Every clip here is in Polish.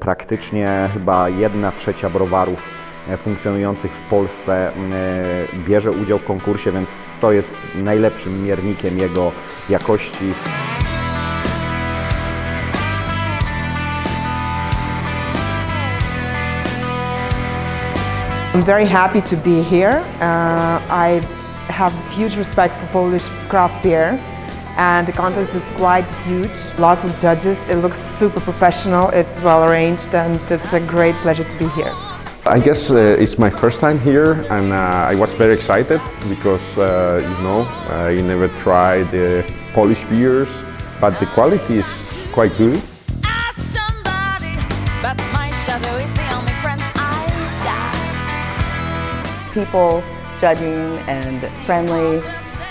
Praktycznie chyba jedna trzecia browarów e, funkcjonujących w Polsce e, bierze udział w konkursie, więc to jest najlepszym miernikiem jego jakości. I'm very happy to be here. Uh, I have huge respect for Polish craft beer, and the contest is quite huge. Lots of judges. It looks super professional. It's well arranged, and it's a great pleasure to be here. I guess uh, it's my first time here, and uh, I was very excited because uh, you know I never tried uh, Polish beers, but the quality is quite good. Ask somebody, but my shadow is the only friend I've got. people judging and friendly,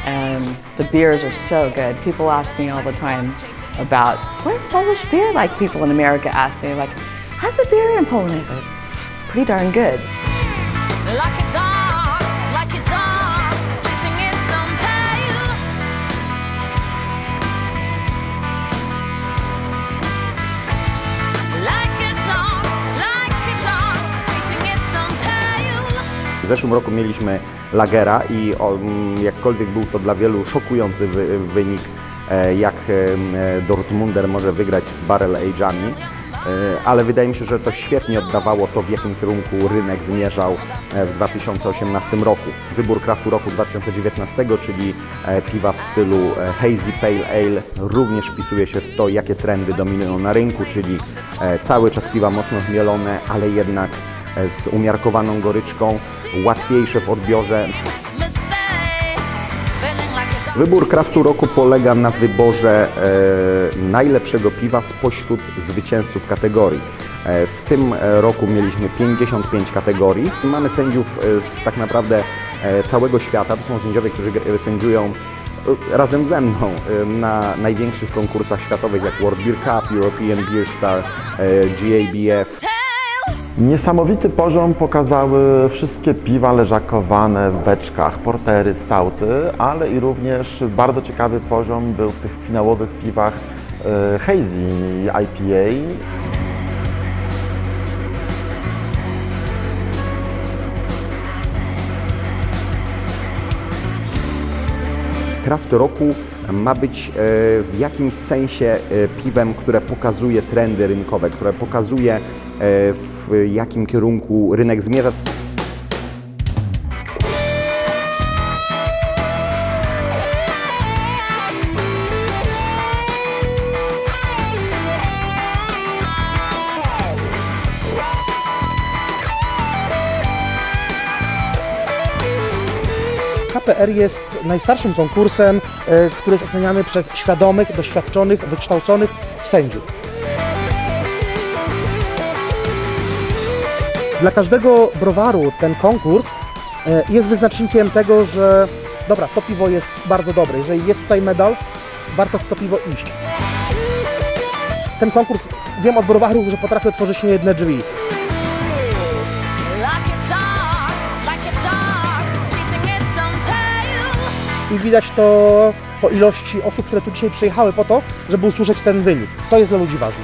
and the beers are so good. People ask me all the time about what's Polish beer like. People in America ask me like, how's the beer in Poland? I say, it's pretty darn good. Like zeszłym roku mieliśmy Lagera i mm, jakkolwiek był to dla wielu szokujący wy, wynik, e, jak e, Dortmunder może wygrać z Barrel Age'ami, e, ale wydaje mi się, że to świetnie oddawało to, w jakim kierunku rynek zmierzał e, w 2018 roku. Wybór kraftu roku 2019, czyli e, piwa w stylu e, Hazy Pale Ale, również wpisuje się w to, jakie trendy dominują na rynku, czyli e, cały czas piwa mocno zmielone, ale jednak e, z umiarkowaną goryczką, łatwiejsze w odbiorze. Wybór kraftu roku polega na wyborze e, najlepszego piwa spośród zwycięzców kategorii. E, w tym e, roku mieliśmy 55 kategorii. Mamy sędziów e, z tak naprawdę e, całego świata. To są sędziowie, którzy sędziują e, razem ze mną e, na największych konkursach światowych jak World Beer Cup, European Beer Star, e, GABF. Niesamowity poziom pokazały wszystkie piwa leżakowane w beczkach, portery, stauty, ale i również bardzo ciekawy poziom był w tych finałowych piwach e, Hazy IPA. Kraft roku ma być e, w jakimś sensie e, piwem, które pokazuje trendy rynkowe, które pokazuje w jakim kierunku rynek zmierza. KPR jest najstarszym konkursem, e, który jest oceniany przez świadomych, doświadczonych, wykształconych sędziów. Dla każdego browaru ten konkurs e, jest wyznacznikiem tego, że dobra, to piwo jest bardzo dobre. Jeżeli jest tutaj medal, warto w to piwo iść. Ten konkurs, wiem od browarów, że potrafi otworzyć niejedne drzwi. I widać to po ilości osób, które tu dzisiaj przyjechały po to, żeby usłyszeć ten wynik. To jest dla ludzi ważne.